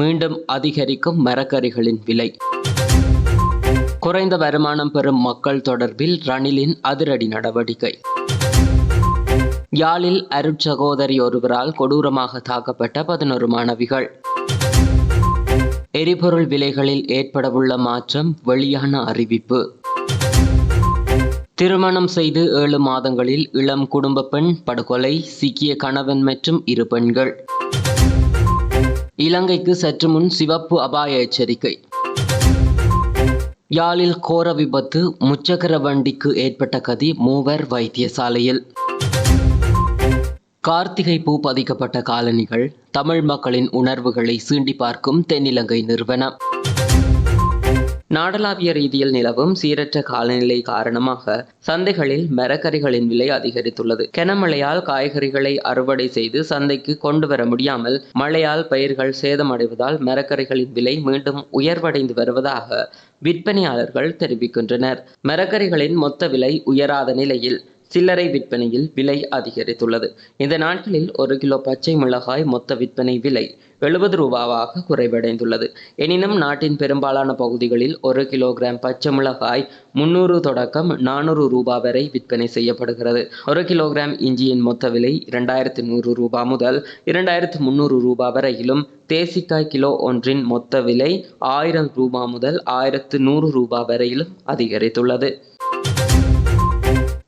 மீண்டும் அதிகரிக்கும் மரக்கறிகளின் விலை. குறைந்த வருமானம் பெறும் மக்கள் தொடர்பில் ரணிலின் அதிரடி நடவடிக்கை. யாழில் அருட்சகோதரி ஒருவரால் கொடூரமாக தாக்கப்பட்ட பதினொரு மாணவிகள். எரிபொருள் விலைகளில் ஏற்படவுள்ள மாற்றம் வெளியான அறிவிப்பு. திருமணம் செய்து ஏழு மாதங்களில் இளம் குடும்ப பெண் படுகொலை சிக்கிய கணவன் மற்றும் இரு பெண்கள். இலங்கைக்கு சற்று முன் சிவப்பு அபாய எச்சரிக்கை. யாழில் கோர விபத்து முச்சக்கர வண்டிக்கு ஏற்பட்ட கதி மூவர் வைத்தியசாலையில். கார்த்திகை பூ பதிக்கப்பட்ட காலணிகள் தமிழ் மக்களின் உணர்வுகளை சீண்டி பார்க்கும் தென்னிலங்கை நிறுவனம். நாடளாவிய ரீதியில் நிலவும் சீரற்ற காலநிலை காரணமாக சந்தைகளில் மரக்கறிகளின் விலை அதிகரித்துள்ளது. கனமழையால் காய்கறிகளை அறுவடை செய்து சந்தைக்கு கொண்டு வர முடியாமல் மழையால் பயிர்கள் சேதமடைவதால் மரக்கறிகளின் விலை மீண்டும் உயர்வடைந்து வருவதாக விற்பனையாளர்கள் தெரிவிக்கின்றனர். மரக்கறிகளின் மொத்த விலை உயராத நிலையில் சில்லறை விற்பனையில் விலை அதிகரித்துள்ளது. இந்த நாட்களில் ஒரு கிலோ பச்சை மிளகாய் மொத்த விற்பனை விலை எழுபது ரூபாவாக குறைவடைந்துள்ளது. எனினும் நாட்டின் பெரும்பாலான பகுதிகளில் ஒரு கிலோகிராம் பச்சை மிளகாய் முன்னூறு தொடக்கம் நானூறு ரூபாய் வரை விற்பனை செய்யப்படுகிறது. ஒரு கிலோகிராம் இஞ்சியின் மொத்த விலை இரண்டாயிரத்து நூறு ரூபாய் முதல் இரண்டாயிரத்து முன்னூறு ரூபாய் வரையிலும் தேசிக்காய் கிலோ ஒன்றின் மொத்த விலை ஆயிரம் ரூபாய் முதல் ஆயிரத்து நூறு ரூபாய் வரையிலும் அதிகரித்துள்ளது.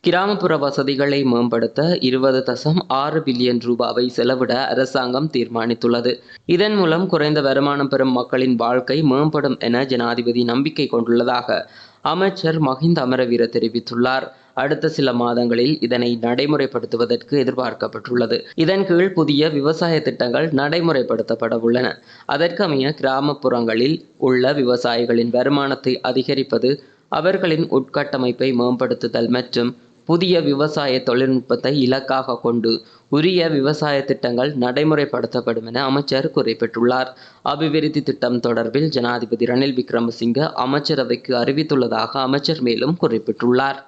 கிராமப்புற வசதிகளை மேம்படுத்த இருபது தசம் ஆறு பில்லியன் ரூபாவை செலவிட அரசாங்கம் தீர்மானித்துள்ளது. இதன் மூலம் குறைந்த வருமானம் பெறும் மக்களின் வாழ்க்கை மேம்படும் என ஜனாதிபதி நம்பிக்கை கொண்டுள்ளதாக அமைச்சர் மஹிந்த அமரவீர தெரிவித்துள்ளார். அடுத்த சில மாதங்களில் இதனை நடைமுறைப்படுத்துவதற்கு எதிர்பார்க்கப்பட்டுள்ளது. இதன் கீழ் புதிய விவசாய திட்டங்கள் நடைமுறைப்படுத்தப்பட உள்ளன. அதற்கமைய கிராமப்புறங்களில் உள்ள விவசாயிகளின் வருமானத்தை அதிகரிப்பது அவர்களின் உட்கட்டமைப்பை மேம்படுத்துதல் மற்றும் புதிய விவசாய தொழில்நுட்பத்தை இலக்காக கொண்டு உரிய விவசாய திட்டங்கள் நடைமுறைப்படுத்தப்படும் என அமைச்சர் குறிப்பிட்டுள்ளார். அபிவிருத்தி திட்டம் தொடர்பில் ஜனாதிபதி ரணில் விக்ரமசிங்க அமைச்சரவைக்கு அறிவித்துள்ளதாக அமைச்சர் மேலும் குறிப்பிட்டுள்ளார்.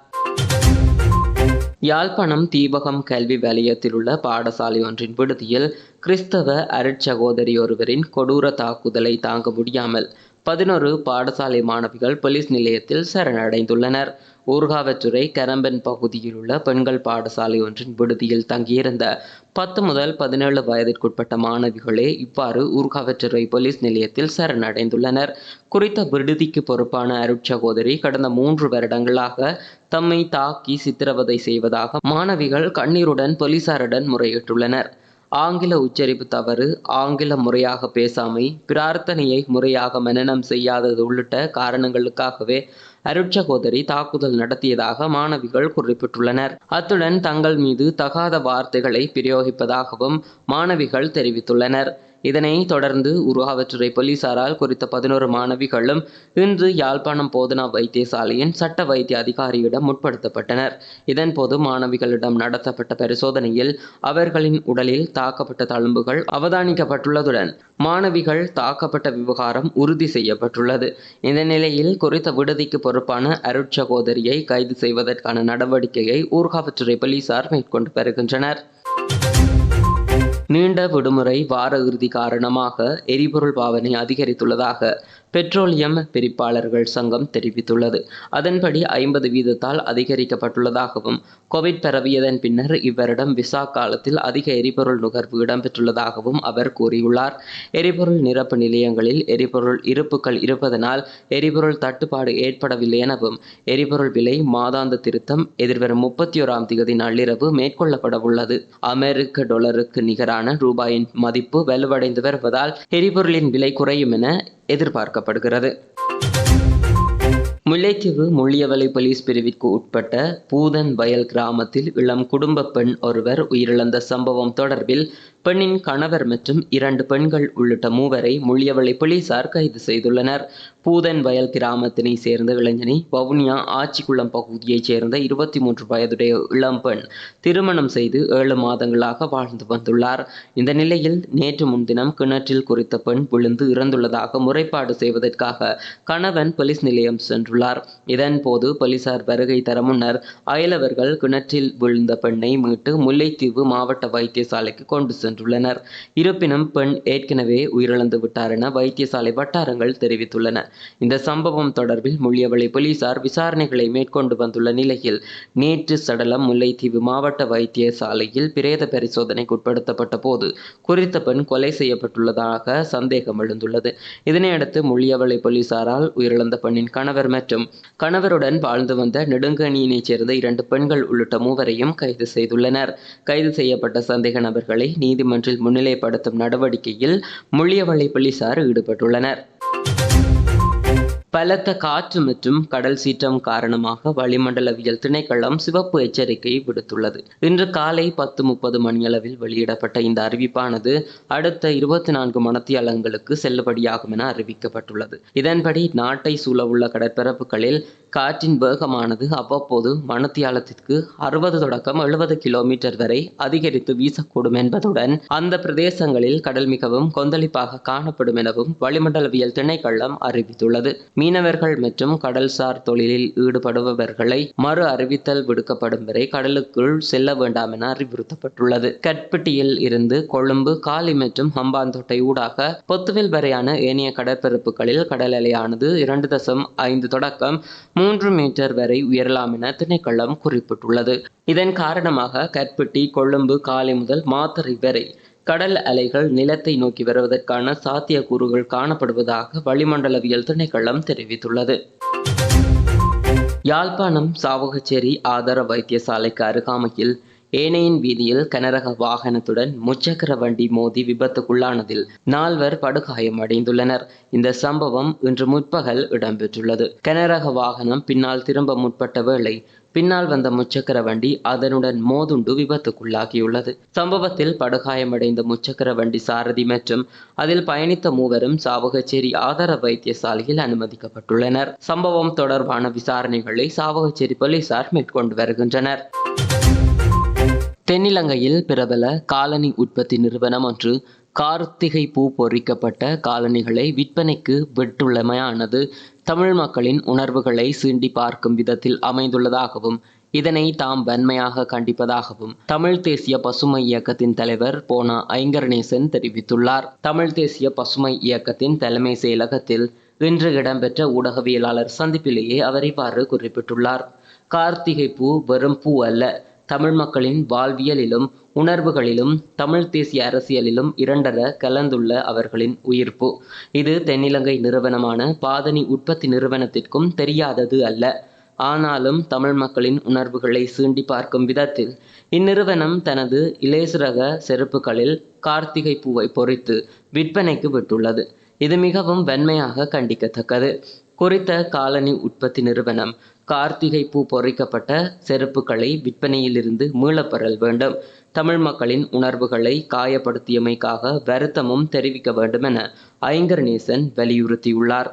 யாழ்ப்பாணம் தீபகம் கல்வி வலயத்தில் உள்ள பாடசாலை ஒன்றின் விடுதியில் கிறிஸ்தவ அருட்சகோதரி ஒருவரின் கொடூர தாக்குதலை தாங்க முடியாமல் பதினொரு பாடசாலை மாணவிகள் போலீஸ் நிலையத்தில் சரணடைந்துள்ளனர். ஊர்காவற்றுறை கரம்பன் பகுதியில் உள்ள பெண்கள் பாடசாலை ஒன்றின் விடுதியில் தங்கியிருந்த பத்து முதல் பதினேழு வயதிற்குட்பட்ட மாணவிகளே இவ்வாறு ஊர்காவற்றுறை போலீஸ் நிலையத்தில் சரணடைந்துள்ளனர். குறித்த விடுதிக்கு பொறுப்பான அருட்சகோதரி கடந்த மூன்று வருடங்களாக தம்மை தாக்கி சித்திரவதை செய்வதாக மாணவிகள் கண்ணீருடன் போலீசாருடன் முறையிட்டுள்ளனர். ஆங்கில உச்சரிப்பு தவறு ஆங்கில முறையாக பேசாமை பிரார்த்தனையை முறையாக மனநம் செய்யாதது உள்ளிட்ட காரணங்களுக்காகவே அருட்சகோதரி தாக்குதல் நடத்தியதாக மாணவிகள் குறிப்பிட்டுள்ளனர். அத்துடன் தங்கள் மீது தகாத வார்த்தைகளை பிரயோகிப்பதாகவும் மாணவிகள் தெரிவித்துள்ளனர். இதனை தொடர்ந்து உருகாவற்றுறை போலீசாரால் குறித்த பதினோரு மாணவிகளும் இன்று யாழ்ப்பாணம் போதனா வைத்தியசாலையின் சட்ட வைத்திய அதிகாரியிடம் முற்படுத்தப்பட்டனர். இதன்போது மாணவிகளிடம் நடத்தப்பட்ட பரிசோதனையில் அவர்களின் உடலில் தாக்கப்பட்ட தழும்புகள் அவதானிக்கப்பட்டுள்ளதுடன் மாணவிகள் தாக்கப்பட்ட விவகாரம் உறுதி செய்யப்பட்டுள்ளது. இந்த நிலையில் குறித்த விடுதிக்கு பொறுப்பான அருட்சகோதரியை கைது செய்வதற்கான நடவடிக்கையை ஊர்காவற்றுறை போலீசார் மேற்கொண்டு வருகின்றனர். நீண்ட விடுமுறை வார இறுதி காரணமாக எரிபொருள் பாவனை அதிகரித்துள்ளதாக பெட்ரோலியம் பிரிப்பாளர்கள் சங்கம் தெரிவித்துள்ளது. அதன்படி ஐம்பது வீதத்தால் அதிகரிக்கப்பட்டுள்ளதாகவும் கோவிட் பரவியதன் பின்னர் இவ்வருடம் விசா காலத்தில் அதிக எரிபொருள் நுகர்வு இடம்பெற்றுள்ளதாகவும் அவர் கூறியுள்ளார். எரிபொருள் நிரப்பு நிலையங்களில் எரிபொருள் இருப்புகள் இருப்பதனால் எரிபொருள் தட்டுப்பாடு ஏற்படவில்லை எனவும் எரிபொருள் விலை மாதாந்த திருத்தம் எதிர்வரும் முப்பத்தி ஓராம் தேதி நள்ளிரவு மேற்கொள்ளப்பட உள்ளது. அமெரிக்க டொலருக்கு நிகரான ரூபாயின் மதிப்பு வலுவடைந்து வருவதால் எரிபொருளின் விலை குறையும் என எதிர்பார்க்கப்படுகிறது. முல்லைத்தீவு முள்ளியவலை போலீஸ் பிரிவிற்கு உட்பட்ட பூதன் வயல் கிராமத்தில் இளம் குடும்ப பெண் ஒருவர் உயிரிழந்த சம்பவம் தொடர்பில் பெண்ணின் கணவர் மற்றும் இரண்டு பெண்கள் உள்ளிட்ட மூவரை முள்ளியவளை போலீசார் கைது செய்துள்ளனர். பூதன் வயல் கிராமத்தினை சேர்ந்த இளைஞனை வவுனியா ஆச்சிக்குளம் பகுதியைச் சேர்ந்த இருபத்தி மூன்று வயதுடைய இளம் பெண் திருமணம் செய்து ஏழு மாதங்களாக வாழ்ந்து வந்துள்ளார். இந்த நிலையில் நேற்று முன்தினம் கிணற்றில் குறித்த பெண் விழுந்து இறந்துள்ளதாக முறைப்பாடு செய்வதற்காக கணவன் போலீஸ் நிலையம் சென்றுள்ளார். இதன்போது போலீசார் வருகை தர முன்னர் அயலவர்கள் கிணற்றில் விழுந்த பெண்ணை மீட்டு முல்லைத்தீவு மாவட்ட வைத்தியசாலைக்கு கொண்டு சென்றனர். சென்றுள்ளனர் இருப்பினும் பெண் ஏற்கனவே உயிரிழந்து விட்டார் என வைத்தியசாலை வட்டாரங்கள் தெரிவித்துள்ளன. இந்த சம்பவம் தொடர்பில் முள்ளியவளை போலீசார் விசாரணைகளை மேற்கொண்டு வந்துள்ள நிலையில் நேற்று சடலம் முல்லைத்தீவு மாவட்ட வைத்தியசாலையில் பிரேத பரிசோதனைக்கு உட்படுத்தப்பட்ட போது குறித்த பெண் கொலை செய்யப்பட்டுள்ளதாக சந்தேகம் எழுந்துள்ளது. இதனையடுத்து முள்ளியவளை போலீசாரால் உயிரிழந்த பெண்ணின் கணவர் மற்றும் கணவருடன் வாழ்ந்து வந்த நெடுங்கணியினைச் சேர்ந்த இரண்டு பெண்கள் உள்ளிட்ட மூவரையும் கைது செய்துள்ளனர். கைது செய்யப்பட்ட சந்தேக நபர்களை நீதி நீதிமன்றில் முன்னிலைப்படுத்தும் நடவடிக்கையில் முள்ளியவளை போலீசார் ஈடுபட்டுள்ளனர். பலத்த காற்று மற்றும் கடல் சீற்றம் காரணமாக வளிமண்டலவியல் திணைக்களம் சிவப்பு எச்சரிக்கை விடுத்துள்ளது. இன்று காலை பத்து முப்பது மணியளவில் வெளியிடப்பட்ட இந்த அறிவிப்பானது அடுத்த இருபத்தி நான்கு மணத்தியாலங்களுக்கு செல்லுபடியாகும் என அறிவிக்கப்பட்டுள்ளது. இதன்படி நாட்டை சூழவுள்ள கடற்பரப்புகளில் காற்றின் வேகமானது அவ்வப்போது மணத்தியாலத்திற்கு அறுபது தொடக்கம் எழுபது கிலோமீட்டர் வரை அதிகரித்து வீசக்கூடும் என்பதுடன் அந்த பிரதேசங்களில் கடல் மிகவும் கொந்தளிப்பாக காணப்படும் எனவும் வளிமண்டலவியல் திணைக்களம் அறிவித்துள்ளது. மீனவர்கள் மற்றும் கடல்சார் தொழிலில் ஈடுபடுபவர்களை மறு அறிவித்தல் விடுக்கப்படும் வரை கடலுக்குள் செல்ல வேண்டாம் என அறிவுறுத்தப்பட்டுள்ளது. கட்பட்டியில் இருந்து கொழும்பு காலி மற்றும் ஹம்பாந்தோட்டை ஊடாக பொத்துவில் வரையான ஏனைய கடற்பரப்புகளில் கடல் அலையானது இரண்டு தசம் ஐந்து தொடக்கம் மூன்று மீட்டர் வரை உயரலாம் என திணைக்களம் குறிப்பிட்டுள்ளது. இதன் காரணமாக கற்பட்டி கொழும்பு காலை முதல் மாத்தறை வரை கடல் அலைகள் நிலத்தை நோக்கி வருவதற்கான சாத்தியக்கூறுகள் காணப்படுவதாக வளிமண்டலவியல் திணைக்களம் தெரிவித்துள்ளது. யாழ்ப்பாணம் சாவகச்சேரி ஆதார வைத்தியசாலைக்கு அருகாமையில் ஏனையின் வீதியில் கனரக வாகனத்துடன் முச்சக்கர வண்டி மோதி விபத்துக்குள்ளானதில் நால்வர் படுகாயம் அடைந்துள்ளனர். இந்த சம்பவம் இன்று முற்பகல் இடம்பெற்றுள்ளது. கனரக வாகனம் பின்னால் திரும்ப முற்பட்ட வேளை பின்னால் வந்த முச்சக்கர வண்டி அதனுடன் மோதுண்டு விபத்துக்குள்ளாகியுள்ளது. சம்பவத்தில் படுகாயமடைந்த முச்சக்கர வண்டி சாரதி மற்றும் அதில் பயணித்த மூவரும் சாவகச்சேரி ஆதார வைத்தியசாலையில் அனுமதிக்கப்பட்டுள்ளனர். சம்பவம் தொடர்பான விசாரணைகளை சாவகச்சேரி போலீசார் மேற்கொண்டு வருகின்றனர். தென்னிலங்கையில் பிரபல காலனி உற்பத்தி நிறுவனம் ஒன்று கார்த்திகை பூ பொறிக்கப்பட்ட காலணிகளை விற்பனைக்கு விட்டுள்ளமையானது. தமிழ் மக்களின் உணர்வுகளை சீண்டி பார்க்கும் விதத்தில் அமைந்துள்ளதாகவும் இதனை தாம் வன்மையாக கண்டிப்பதாகவும் தமிழ் தேசிய பசுமை இயக்கத்தின் தலைவர் போனா ஐங்கரணேசன் தெரிவித்துள்ளார். தமிழ் தேசிய பசுமை இயக்கத்தின் தலைமை செயலகத்தில் இன்று இடம்பெற்ற ஊடகவியலாளர் சந்திப்பிலேயே அவர் இவ்வாறு குறிப்பிட்டுள்ளார். கார்த்திகை பூ வெறும் பூ அல்ல தமிழ் மக்களின் வாழ்வியலிலும் உணர்வுகளிலும் தமிழ் தேசிய அரசியலிலும் இரண்டர கலந்துள்ள அவர்களின் உயிர்ப்பு. இது தென்னிலங்கை நிறுவனமான பாதனி உற்பத்தி நிறுவனத்திற்கும் தெரியாதது அல்ல. ஆனாலும் தமிழ் மக்களின் உணர்வுகளை சீண்டி பார்க்கும் விதத்தில் இந்நிறுவனம் தனது இலேசுரக செருப்புகளில் கார்த்திகை பூவை பொறித்து விற்பனைக்கு விட்டுள்ளது. இது மிகவும் வன்மையாக கண்டிக்கத்தக்கது. குறித்த காலனி உற்பத்தி நிறுவனம் கார்த்திகை பூ பொறிக்கப்பட்ட செருப்புகளை விற்பனையிலிருந்து மீளப்பெறல் வேண்டும். தமிழ் மக்களின் உணர்வுகளை காயப்படுத்தியமைக்காக வருத்தமும் தெரிவிக்க வேண்டும் என ஐங்கரநேசன் வலியுறுத்தியுள்ளார்.